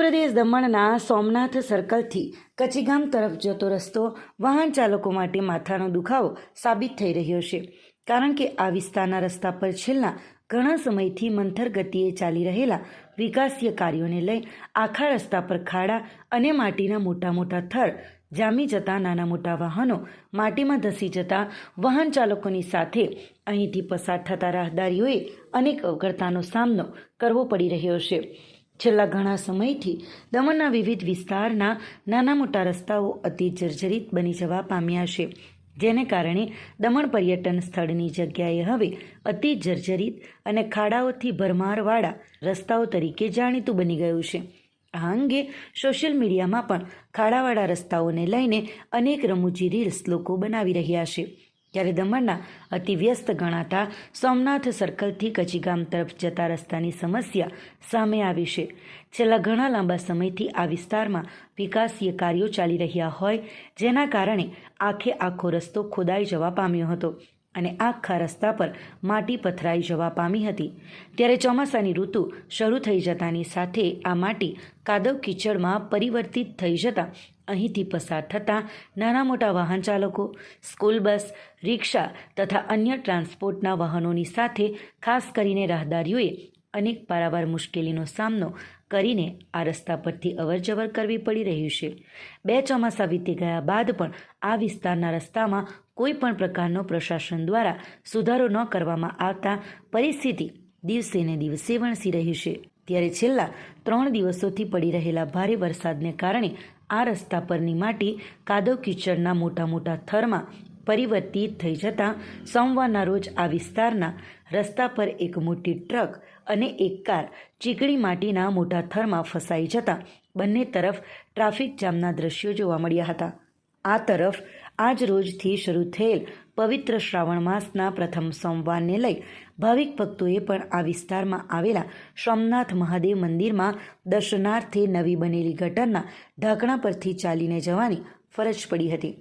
પ્રદેશ દમણના સોમનાથ સર્કલથી કચીગામ તરફ જતો રસ્તો વાહન ચાલકો માટે માથાનો દુખાવો સાબિત થઈ રહ્યો છે. કારણ કે આ વિસ્તારના રસ્તા પર છેલ્લા ઘણા સમયથી મંથર ગતિએ ચાલી રહેલા વિકાસીય કાર્યોને લઈ આખા રસ્તા પર ખાડા અને માટીના મોટા મોટા થર જામી જતા નાના મોટા વાહનો માટીમાં ધસી જતા વાહન ચાલકોની સાથે અહીંથી પસાર થતા રાહદારીઓએ અનેક અવગડતાનો સામનો કરવો પડી રહ્યો છે. છેલ્લા ઘણા સમયથી દમણના વિવિધ વિસ્તારના નાના મોટા રસ્તાઓ અતિ જર્જરિત બની જવા પામ્યા છે, જેને કારણે દમણ પર્યટન સ્થળની જગ્યાએ હવે અતિ જર્જરિત અને ખાડાઓથી ભરમારવાળા રસ્તાઓ તરીકે જાણીતું બની ગયું છે. આ અંગે સોશિયલ મીડિયામાં પણ ખાડાવાળા રસ્તાઓને લઈને અનેક રમૂજી રીલ્સ લોકો બનાવી રહ્યા છે. ત્યારે દમણના અતિવ્યસ્ત ગણાતા સોમનાથ સર્કલથી કચીગામ તરફ જતા રસ્તાની સમસ્યા સામે આવી છે. છેલ્લા ઘણા લાંબા સમયથી આ વિસ્તારમાં વિકાસીય કાર્યો ચાલી રહ્યા હોય, જેના કારણે આખે આખો રસ્તો ખોદાઈ જવા પામ્યો હતો. અને આખા રસ્તા પર માટી પથરાઈ જવા પામી હતી. ત્યારે ચોમાસાની ઋતુ શરૂ થઈ જતાની સાથે આ માટી કાદવ કીચડમાં પરિવર્તિત થઈ જતાં અહીંથી પસાર થતા નાના મોટા વાહન ચાલકો, સ્કૂલ બસ, રિક્ષા તથા અન્ય ટ્રાન્સપોર્ટના વાહનોની સાથે ખાસ કરીને રાહદારીઓએ અનેક પારાવાર મુશ્કેલીનો સામનો કરીને આ રસ્તા પરથી અવરજવર કરવી પડી રહ્યું છે. બે ચોમાસા વીતી ગયા બાદ પણ આ વિસ્તારના રસ્તામાં કોઈ પણ પ્રકારનો પ્રશાસન દ્વારા સુધારો ન કરવામાં આવતા પરિસ્થિતિ દિવસે ને દિવસે વણસી રહી છે. ત્યારે છેલ્લા ત્રણ દિવસોથી પડી રહેલા ભારે વરસાદને કારણે આ રસ્તા પરની માટી કાદવ કીચડના મોટા મોટા થરમાં પરિવર્તિત થઈ જતાં સોમવારના રોજ આ વિસ્તારના રસ્તા પર એક મોટી ટ્રક અને એક કાર ચીકણી માટીના મોટા થરમાં ફસાઈ જતાં બંને તરફ ટ્રાફિક જામના દ્રશ્યો જોવા મળ્યા હતા. આ તરફ આજ રોજથી શરૂ થયેલ પવિત્ર શ્રાવણ માસના પ્રથમ સોમવારને લઈ ભાવિક ભક્તોએ પણ આ વિસ્તારમાં આવેલા સોમનાથ મહાદેવ મંદિરમાં દર્શનાર્થે નવી બનેલી ગટરના ઢાંકણા પરથી ચાલીને જવાની ફરજ પડી હતી.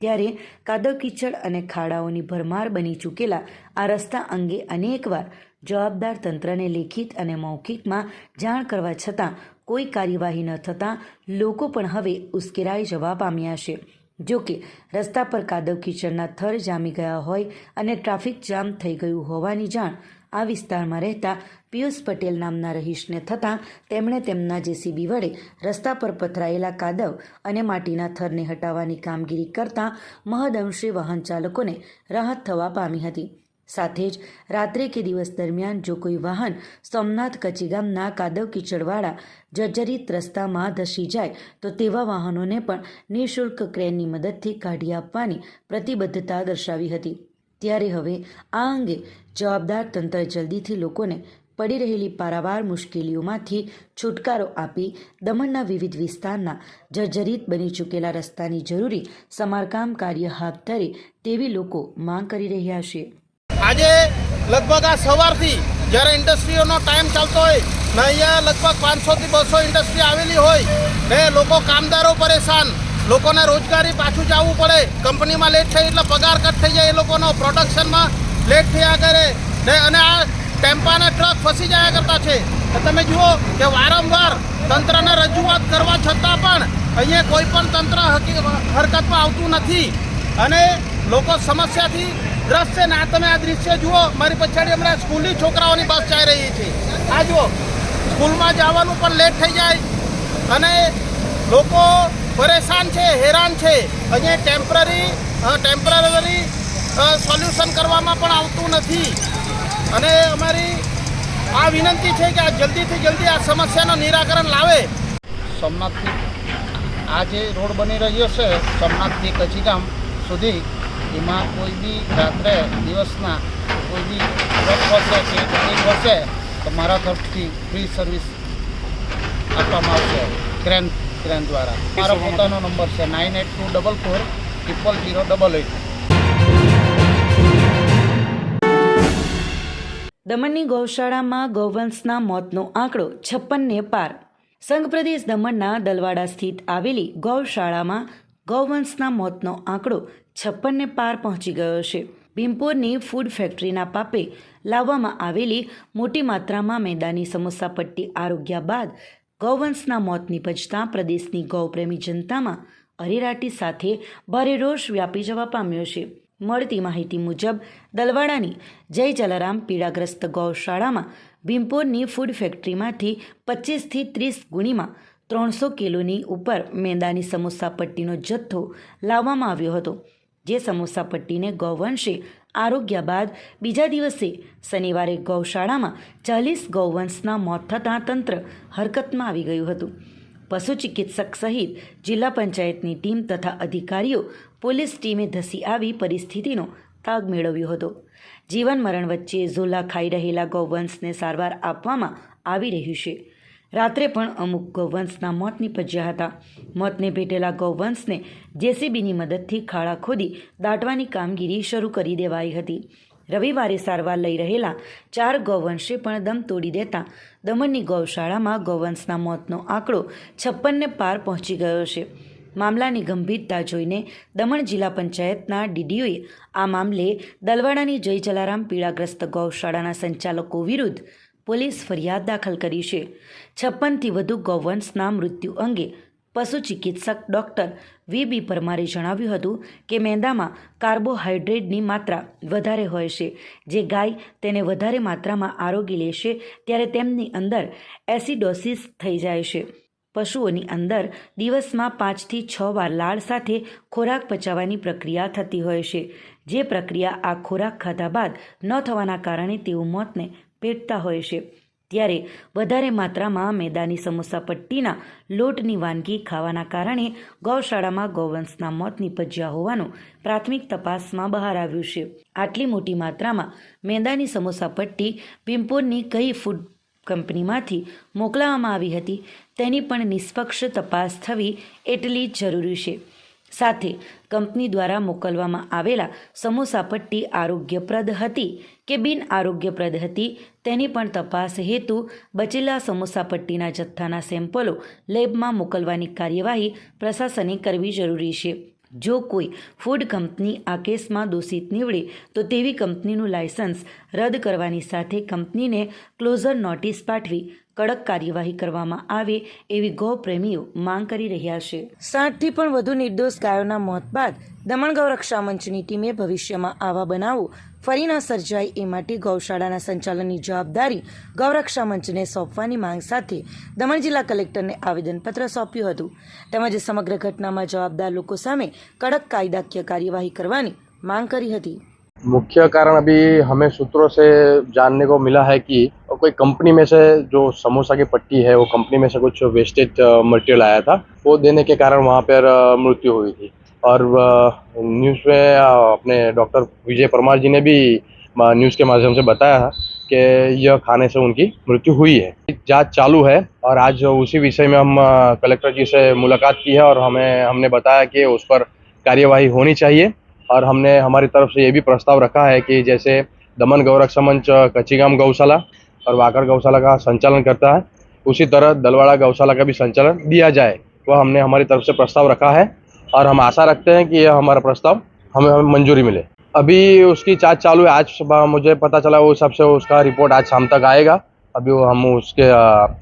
ત્યારે કાદવ કીચડ અને ખાડાઓની ભરમાર બની ચૂકેલા આ રસ્તા અંગે અનેકવાર જવાબદાર તંત્રને લેખિત અને મૌખિકમાં જાણ કરવા છતાં કોઈ કાર્યવાહી ન થતાં લોકો પણ હવે ઉશ્કેરાઈ જવા પામ્યા છે. જો કે, રસ્તા પર કાદવ કિચડના થર જામી ગયા હોય અને ટ્રાફિક જામ થઈ ગયું હોવાની જાણ આ વિસ્તારમાં રહેતા પિયુષ પટેલ નામના રહીશને થતાં તેમણે તેમના જેસીબી વડે રસ્તા પર પથરાયેલા કાદવ અને માટીના થરને હટાવવાની કામગીરી કરતાં મહદઅંશે વાહન ચાલકોને રાહત થવા પામી હતી. સાથે જ રાત્રે કે દિવસ દરમિયાન જો કોઈ વાહન સોમનાથ કચીગામના કાદવ કીચડવાળા જર્જરિત રસ્તામાં ધસી જાય, તો તેવા વાહનોને પણ નિઃશુલ્ક ક્રેનની મદદથી કાઢી આપવાની પ્રતિબદ્ધતા દર્શાવી હતી. ત્યારે હવે આ અંગે જવાબદાર તંત્ર જલ્દીથી લોકોને પડી રહેલી પારાવાર મુશ્કેલીઓમાંથી છુટકારો આપી દમણના વિવિધ વિસ્તારના જર્જરિત બની ચૂકેલા રસ્તાની જરૂરી સમારકામ કાર્ય હાથ ધરે તેવી લોકો માંગ કરી રહ્યા છે. આજે લગભગ આ સવારથી જ્યારે ઇન્ડસ્ટ્રીઓનો ટાઈમ ચાલતો હોય ને અહીંયા લગભગ પાંચસોથી બસો ઇન્ડસ્ટ્રી આવેલી હોય ને લોકો કામદારો પરેશાન, લોકોને રોજગારી પાછું જવું પડે, કંપનીમાં લેટ થઈ એટલે પગાર કટ થઈ જાય, એ લોકોનો પ્રોડક્શનમાં લેટ થયા કરે ને અને આ ટેમ્પાના ટ્રક ફસી જયા કરતા છે. તમે જુઓ કે વારંવાર તંત્રને રજૂઆત કરવા છતાં પણ અહીંયા કોઈ પણ તંત્ર હરકતમાં આવતું નથી. અને લોકો સમસ્યાથી છે ને તમે આ દ્રશ્ય જુઓ, મારી પછાડી હમણાં સ્કૂલની છોકરાઓની બસ જઈ રહી છે. આ જુઓ, સ્કૂલમાં જવાનું પણ લેટ થઈ જાય અને લોકો પરેશાન છે, હેરાન છે. અહીંયા ટેમ્પરરી ટેમ્પરરી સોલ્યુશન કરવામાં પણ આવતું નથી. અને અમારી આ વિનંતી છે કે આ જલ્દીથી જલ્દી આ સમસ્યાનું નિરાકરણ લાવે. સોમનાથથી આ જે રોડ બની રહ્યો છે, સોમનાથથી કચીગામ સુધી એમાં કોઈ બી રાત્રે દિવસના કોઈ બી ફરશે કે ટ્રેન વર્ષે તો મારા તરફથી ફ્રી સર્વિસ આપવામાં આવશે. ક્રેન ક્રેન દ્વારા. મારો પોતાનો નંબર છે nine eight two double four triple zero double eight દમણની ગૌશાળામાં ગૌવંશના મોતનો આંકડો છપ્પનને પાર. સંઘ પ્રદેશ દમણના દલવાડા સ્થિત આવેલી ગૌશાળામાં ગૌવંશના મોતનો આંકડો છપ્પનને પાર પહોંચી ગયો છે. ભીમપોરની ફૂડ ફેક્ટરીના પાપે લાવવામાં આવેલી મોટી માત્રામાં મેદાની સમોસા પટ્ટી આરોગ્યા બાદ ગૌવંશના મોત નિપજતા પ્રદેશની ગૌપ્રેમી જનતામાં અરેરાટી સાથે ભારે રોષ વ્યાપી જવા પામ્યો છે. મળતી માહિતી મુજબ, દલવાડાની જય જલારામ પીડાગ્રસ્ત ગૌશાળામાં ભીમપોરની ફૂડ ફેક્ટરીમાંથી પચીસથી ત્રીસ ગુણીમાં ત્રણસો કિલોની ઉપર મેંદાની સમોસા પટ્ટીનો જથ્થો લાવવામાં આવ્યો હતો. જે સમોસા પટ્ટીને ગૌવંશે આરોગ્ય બાદ બીજા દિવસે શનિવારે ગૌશાળામાં ચાલીસ ગૌવંશના મોત થતાં તંત્ર હરકતમાં આવી ગયું હતું. પશુ ચિકિત્સક સહિત જિલ્લા પંચાયતની ટીમ તથા અધિકારીઓ પોલીસ ટીમે ધસી આવી પરિસ્થિતિનો તાગ મેળવ્યો હતો. જીવન મરણ વચ્ચે ઝોલા ખાઈ રહેલા ગૌવંશને સારવાર આપવામાં આવી રહ્યું છે. રાત્રે પણ અમુક ગૌવંશના મોત નીપજ્યા હતા. મોતને ભેટેલા ગૌવંશને જેસીબીની મદદથી ખાડા ખોદી દાટવાની કામગીરી શરૂ કરી દેવાઈ હતી. રવિવારે સારવાર લઈ રહેલા ચાર ગૌવંશે પણ દમ તોડી દેતા દમણની ગૌશાળામાં ગૌવંશના મોતનો આંકડો છપ્પનને પાર પહોંચી ગયો છે. મામલાની ગંભીરતા જોઈને દમણ જિલ્લા પંચાયતના ડીડીઓએ આ મામલે દલવાડાની જય જલારામ પીડાગ્રસ્ત ગૌશાળાના સંચાલકો વિરુદ્ધ પોલીસ ફરિયાદ દાખલ કરી છે. છપ્પનથી વધુ ગૌવંશના મૃત્યુ અંગે પશુ ચિકિત્સક ડૉક્ટર વી બી પરમારે જણાવ્યું હતું કે મેંદામાં કાર્બોહાઈડ્રેટની માત્રા વધારે હોય છે. જે ગાય તેને વધારે માત્રામાં આરોગી લેશે ત્યારે તેમની અંદર એસિડોસિસ થઈ જાય છે. પશુઓની અંદર દિવસમાં પાંચથી છ વાર લાળ સાથે ખોરાક પચાવવાની પ્રક્રિયા થતી હોય છે. જે પ્રક્રિયા આ ખોરાક ખાધા બાદ ન થવાના કારણે તેઓ મોતને પેટતા હોય છે. ત્યારે વધારે માત્રામાં મેદાની સમોસા પટ્ટીના લોટની વાનગી ખાવાના કારણે ગૌશાળામાં ગૌવંશના મોત નીપજ્યા હોવાનું પ્રાથમિક તપાસમાં બહાર આવ્યું છે. આટલી મોટી માત્રામાં મેદાની સમોસા પટ્ટી પિમ્પોરની કઈ ફૂડ કંપનીમાંથી મોકલાવવામાં આવી હતી તેની પણ નિષ્પક્ષ તપાસ થવી એટલી જ જરૂરી છે. સાથે કંપની દ્વારા મોકલવામાં આવેલા સમોસા પટ્ટી આરોગ્યપ્રદ હતી કે બિન આરોગ્યપ્રદ હતી તેની પણ તપાસ હેતુ બચેલા સમોસા પટ્ટીના જથ્થાના સેમ્પલો લેબમાં મોકલવાની કાર્યવાહી પ્રશાસને કરવી જરૂરી છે. જો કોઈ ફૂડ કંપની આ કેસમાં દોષિત નીવડે, તો તેવી કંપનીનું લાયસન્સ રદ કરવાની સાથે કંપનીને ક્લોઝર નોટિસ પાઠવી કડક કાર્યવાહી કરવામાં આવે એવી ગૌપ્રેમીઓ માંગ કરી રહ્યા છે. સાઠથી પણ વધુ નિર્દોષ ગાયોના મોત બાદ દમણ ગૌરક્ષા મંચની ટીમે ભવિષ્યમાં આવા બનાવો ફરી ન સર્જાય એ માટે ગૌશાળાના સંચાલનની જવાબદારી ગૌરક્ષા મંચને સોંપવાની માંગ સાથે દમણ જિલ્લા કલેક્ટરને આવેદનપત્ર સોંપ્યું હતું તેમજ સમગ્ર ઘટનામાં જવાબદાર લોકો સામે કડક કાયદાકીય કાર્યવાહી કરવાની માંગ કરી હતી मुख्य कारण अभी हमें सूत्रों से जानने को मिला है कि कोई कंपनी में से जो समोसा की पट्टी है वो कंपनी में से कुछ वेस्टेज मटेरियल आया था वो देने के कारण वहाँ पर अ, मृत्यु हुई थी और न्यूज़ में अपने डॉक्टर विजय परमार जी ने भी न्यूज़ के माध्यम से बताया था कि यह खाने से उनकी मृत्यु हुई है। जाँच चालू है और आज उसी विषय में हम कलेक्टर जी से मुलाकात की है और हमें, हमने बताया कि उस पर कार्यवाही होनी चाहिए और हमने, हमारी तरफ़ से ये भी प्रस्ताव रखा है कि जैसे दमन गौरक्षा मंच कच्चीगाम गौशाला और वाकर गौशाला का संचालन करता है, उसी तरह दलवाड़ा गौशाला का भी संचालन दिया जाए। वह हमने, हमारी तरफ़ से प्रस्ताव रखा है और हम आशा रखते हैं कि यह हमारा प्रस्ताव हमें हमें मंजूरी मिले। अभी उसकी जाँच चालू है, आज सुबह मुझे पता चला वो सबसे उसका रिपोर्ट आज शाम तक आएगा। अभी वो हम उसके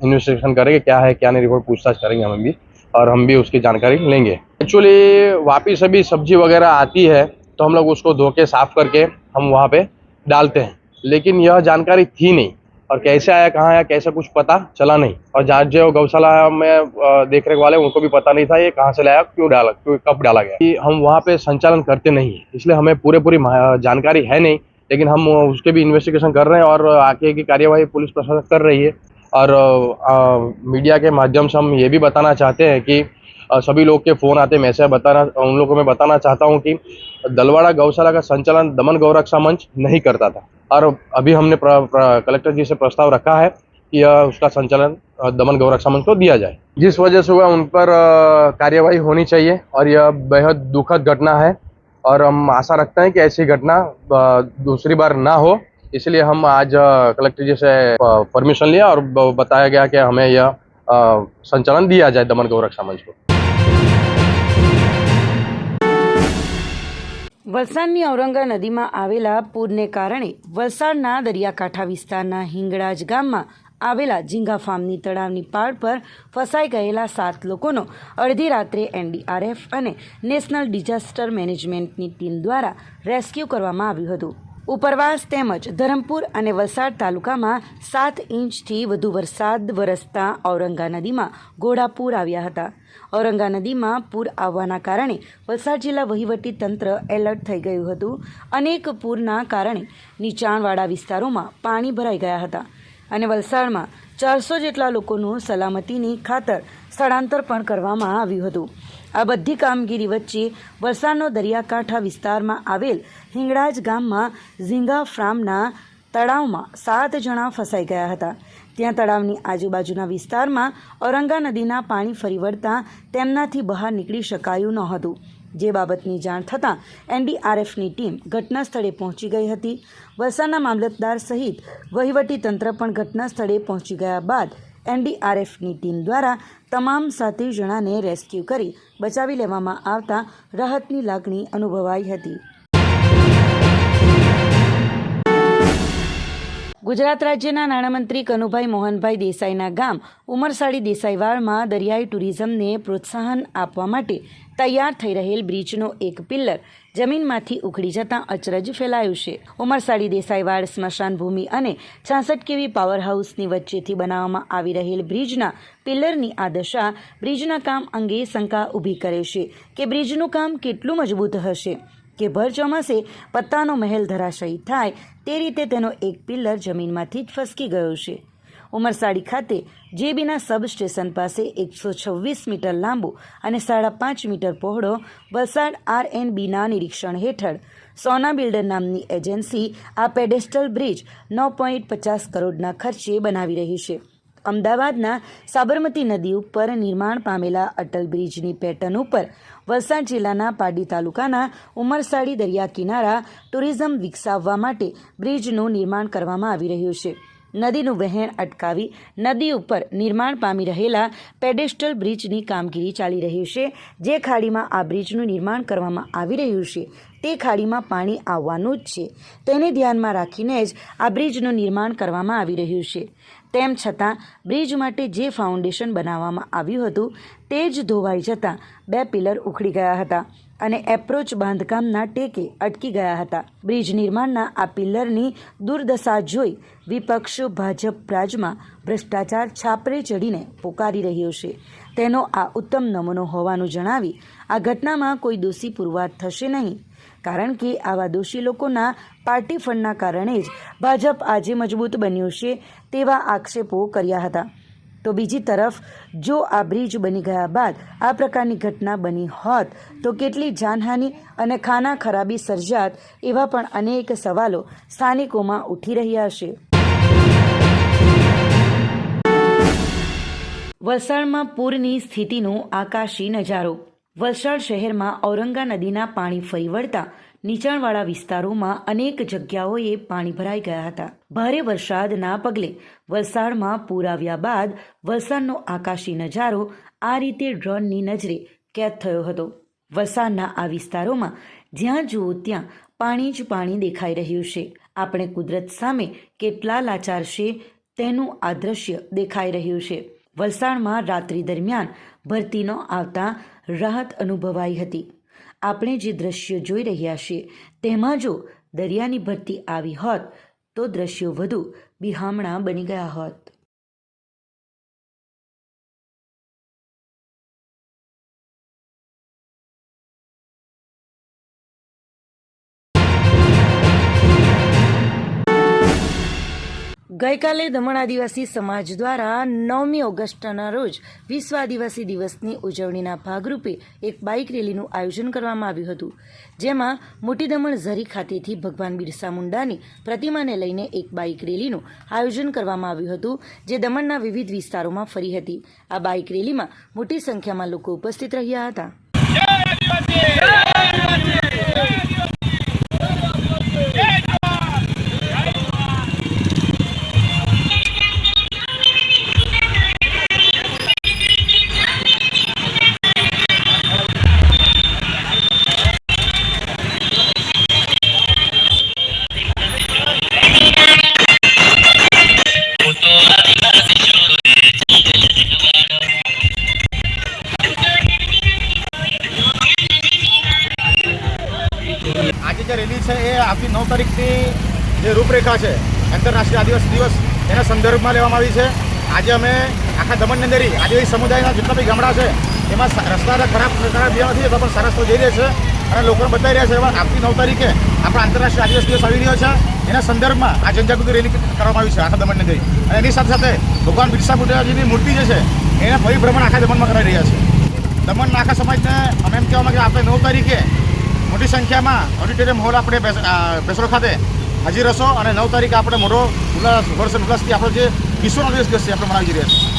इन्वेस्टिगेशन करेंगे, क्या है, क्या नहीं, रिपोर्ट पूछताछ करेंगे हम भी, और हम भी उसकी जानकारी लेंगे। एक्चुअली वापिस अभी सब्ज़ी वगैरह आती है तो हम लोग उसको धो के साफ़ करके हम वहाँ पे डालते हैं। लेकिन यह जानकारी थी नहीं। और कैसे आया कहाँ आया कैसे कुछ पता चला नहीं। और जहाँ जो गौशाला में देख रेख वाले उनको भी पता नहीं था ये कहाँ से लाया क्यों डाला क्यों कब डाला गया। कि हम वहाँ पे संचालन करते नहीं है इसलिए हमें पूरे पूरी जानकारी है नहीं लेकिन हम उसके भी इन्वेस्टिगेशन कर रहे हैं और आगे की कार्यवाही पुलिस प्रशासन कर रही है। और अ, मीडिया के माध्यम से हम ये भी बताना चाहते हैं कि सभी लोग के फ़ोन आते मैसेज बताना उन लोगों को मैं बताना चाहता हूँ कि दलवाड़ा गौशाला का संचालन दमन गौरक्षा मंच नहीं करता था। और अभी हमने प्र, प्र, कलेक्टर जी से प्रस्ताव रखा है कि उसका संचालन दमन गौरक्षा मंच को दिया जाए। जिस वजह से हुआ उन पर कार्यवाही होनी चाहिए और यह बेहद दुखद घटना है और हम आशा रखते हैं कि ऐसी घटना दूसरी बार ना हो। इसलिए हम आज कलेक्टर जी से परमिशन लिया और बताया गया कि हमें यह संचालन दिया जाए दमन गौरक्षा मंच को। વલસાડની ઔરંગા નદીમાં આવેલા પૂરને કારણે વલસાડના દરિયાકાંઠા વિસ્તારના હિંગળાજ ગામમાં આવેલા ઝીંગા ફાર્મની તળાવની પાળ પર ફસાઈ ગયેલા સાત લોકોનો અડધી રાત્રે એનડીઆરએફ અને નેશનલ ડિઝાસ્ટર મેનેજમેન્ટની ટીમ દ્વારા રેસ્ક્યુ કરવામાં આવ્યું હતું. ઉપરવાસ તેમજ ધરમપુર અને વલસાડ તાલુકામાં સાત ઇંચથી વધુ વરસાદ વરસતા ઔરંગા નદીમાં ઘોડાપૂર આવ્યા હતા. ઔરંગા નદીમાં પૂર આવવાના કારણે વલસાડ જિલ્લા વહીવટી તંત્ર એલર્ટ થઈ ગયું હતું. અનેક પૂરના કારણે નીચાણવાળા વિસ્તારોમાં પાણી ભરાઈ ગયા હતા અને વલસાડમાં ચારસો જેટલા લોકોનું સલામતીની ખાતર સ્થળાંતર પણ કરવામાં આવ્યું હતું. આ બધી કામગીરી વચ્ચે વલસાડનો દરિયાકાંઠા વિસ્તારમાં આવેલ હિંગળાજ ગામમાં ઝીંગા ફ્રામના તળાવમાં સાત જણા ફસાઈ ગયા હતા. ત્યાં તળાવની આજુબાજુના વિસ્તારમાં ઔરંગા નદીના પાણી ફરી વળતા તેમનાથી બહાર નીકળી શકાયું ન હતું જે બાબતની જાણ થતાં એનડીઆરએફની ટીમ ઘટના સ્થળે પહોંચી ગઈ હતી. વલસાડના મામલતદાર સહિત વહીવટી તંત્ર પણ ઘટના સ્થળે પહોંચી ગયા બાદ એનડીઆરએફની ટીમ દ્વારા તમામ સાતેર જણાને રેસ્ક્યુ કરી બચાવી લેવામાં આવતા રાહતની લાગણી અનુભવાઈ હતી. ગુજરાત રાજ્યના નાણામંત્રી કનુભાઈ મોહનભાઈ દેસાઈના ગામ ઉમરસાડી દેસાઈવાડમાં દરિયાઈ ટુરિઝમને પ્રોત્સાહન આપવા માટે તૈયાર થઈ રહેલ બ્રિજનો એક પિલ્લર જમીનમાંથી ઉખડી જતાં અચરજ ફેલાયું છે. ઉમરસાડી દેસાઈવાડ સ્મશાન ભૂમિ અને છાસઠ કેવી પાવર હાઉસની વચ્ચેથી બનાવવામાં આવી રહેલ બ્રિજના પિલ્લરની આ દશા બ્રિજના કામ અંગે શંકા ઊભી કરે છે કે બ્રિજનું કામ કેટલું મજબૂત હશે? કે ભર ચોમાસે પત્તાનો મહેલ ધરાશયી થાય તે રીતે તેનો એક પિલ્લર જમીનમાંથી જ ફસકી ગયો છે. ઉમરસાડી ખાતે જેબીના સબ સ્ટેશન પાસે એકસો છવ્વીસ મીટર લાંબો અને સાડા પાંચ મીટર પહોળો વલસાડ આર એન બીના નિરીક્ષણ હેઠળ સોના બિલ્ડર નામની એજન્સી આ પેડેસ્ટલ બ્રિજ નવ પોઈન્ટ પચાસ કરોડના ખર્ચે બનાવી રહી છે. અમદાવાદના સાબરમતી નદી ઉપર નિર્માણ પામેલા અટલ બ્રિજની પેટર્ન ઉપર વલસાડ જિલ્લાના પાડી તાલુકાના ઉમરસાડી દરિયા કિનારા ટુરિઝમ વિકસાવવા માટે બ્રિજનું નિર્માણ કરવામાં આવી રહ્યું છે. નદીનું વહેણ અટકાવી નદી ઉપર નિર્માણ પામી રહેલા પેડેસ્ટલ બ્રિજની કામગીરી ચાલી રહી છે. જે ખાડીમાં આ બ્રિજનું નિર્માણ કરવામાં આવી રહ્યું છે, તે ખાડીમાં પાણી આવવાનું જ છે. તેને ધ્યાનમાં રાખીને જ આ બ્રિજનું નિર્માણ કરવામાં આવી રહ્યું છે. તેમ છતાં, બ્રિજ માટે જે ફાઉન્ડેશન બનાવવામાં આવ્યું હતું, તે જ ધોવાઈ જતાં બે પિલર ઉખડી ગયા હતા અને એપ્રોચ બાંધકામના ટેકે અટકી ગયા હતા. બ્રિજ નિર્માણના આ પિલ્લરની દુર્દશા જોઈ વિપક્ષ ભાજપ રાજમાં ભ્રષ્ટાચાર છાપરે ચડીને પોકારી રહ્યો છે. તેનો આ ઉત્તમ નમૂનો હોવાનું જણાવી આ ઘટનામાં કોઈ દોષી પુરવાર થશે નહીં. કારણ કે આવા દોષી લોકોના પાર્ટી ફંડના કારણે જ ભાજપ આજે મજબૂત બન્યું છે તેવા આક્ષેપો કર્યા હતા. તો બીજી તરફ, જો આ બ્રિજ બની ગયા બાદ આ પ્રકારની ઘટના બની હોત, તો કેટલી જાનહાનિ અને ખાના ખરાબી સર્જાત એવા પણ અનેક સવાલો સ્થાનિકોમાં ઉઠી રહ્યા છે. વલસાડમાં પૂરની સ્થિતિનો આકાશી નજારો. વલસાડ શહેરમાં ઔરંગા નદીના પાણી ફરી વળતા નીચાણવાળા વિસ્તારોમાં અનેક જગ્યાઓએ પાણી ભરાઈ ગયા હતા. ભારે વરસાદના પગલે વલસાડમાં પૂર આવ્યા બાદ વલસાડનો આકાશી નજારો આ રીતે ડ્રોનની નજરે કેદ થયો હતો. વલસાડના આ વિસ્તારોમાં જ્યાં જુઓ ત્યાં પાણી જ પાણી દેખાઈ રહ્યું છે. આપણે કુદરત સામે કેટલા લાચાર છે તેનું આ દ્રશ્ય દેખાઈ રહ્યું છે. વલસાડમાં રાત્રિ દરમિયાન ભરતી ન આવતા રાહત અનુભવાઈ હતી. આપણે જે દ્રશ્યો જોઈ રહ્યા છીએ તેમાં જો દરિયાની ભરતી આવી હોત તો દ્રશ્યો વધુ બિહામણા બની ગયા હોત. ગઈકાલે દમણ આદિવાસી સમાજ દ્વારા નવમી ઓગસ્ટના રોજ વિશ્વ આદિવાસી દિવસની ઉજવણીના ભાગરૂપે એક બાઇક રેલીનું આયોજન કરવામાં આવ્યું હતું. જેમાં મોટી દમણ ઝરી ખાતેથી ભગવાન બિરસા મુંડાની પ્રતિમાને લઈને એક બાઇક રેલીનું આયોજન કરવામાં આવ્યું હતું, જે દમણના વિવિધ વિસ્તારોમાં ફરી હતી. આ બાઇક રેલીમાં મોટી સંખ્યામાં લોકો ઉપસ્થિત રહ્યા હતા. જે રૂપરેખા છે, આંતરરાષ્ટ્રીય આદિવાસી દિવસ, એના સંદર્ભમાં લેવામાં આવી છે. આજે અમે આખા દમણની અંદર આદિવાસી સમુદાયના જેટલા બી ગામડા છે, એમાં રસ્તા ખરાબ ખરાબ ગયા નથી પણ સારા રસ્તો જઈ રહ્યા છે અને લોકોને બતાવી રહ્યા છે. એમાં આવતી નવ તારીખે આપણો આંતરરાષ્ટ્રીય આદિવાસી દિવસ આવી રહ્યો છે. એના સંદર્ભમાં આ જનજાગૃતિ રેલી કરવામાં આવી છે આખા દમણની અંદર અને એની સાથે સાથે ભગવાન બિરસા મુંડાજીની મૂર્તિ જે છે, એના પરિભ્રમણ આખા દમણમાં કરાઈ રહ્યા છે. દમણના આખા સમાજને અમે એમ કહેવા માગીએ, આપણે નવ તારીખે મોટી સંખ્યામાં ઓડિટોરિયમ હોલ આપણે બેસરો ખાતે હાજર હશો અને નવ તારીખે આપણે મોટો ઉલ્લાસ, વર્ષ ઉલ્લાસથી આપણો જે વિશ્વનો દિવસ છે આપણે મનાવી રહ્યા છીએ.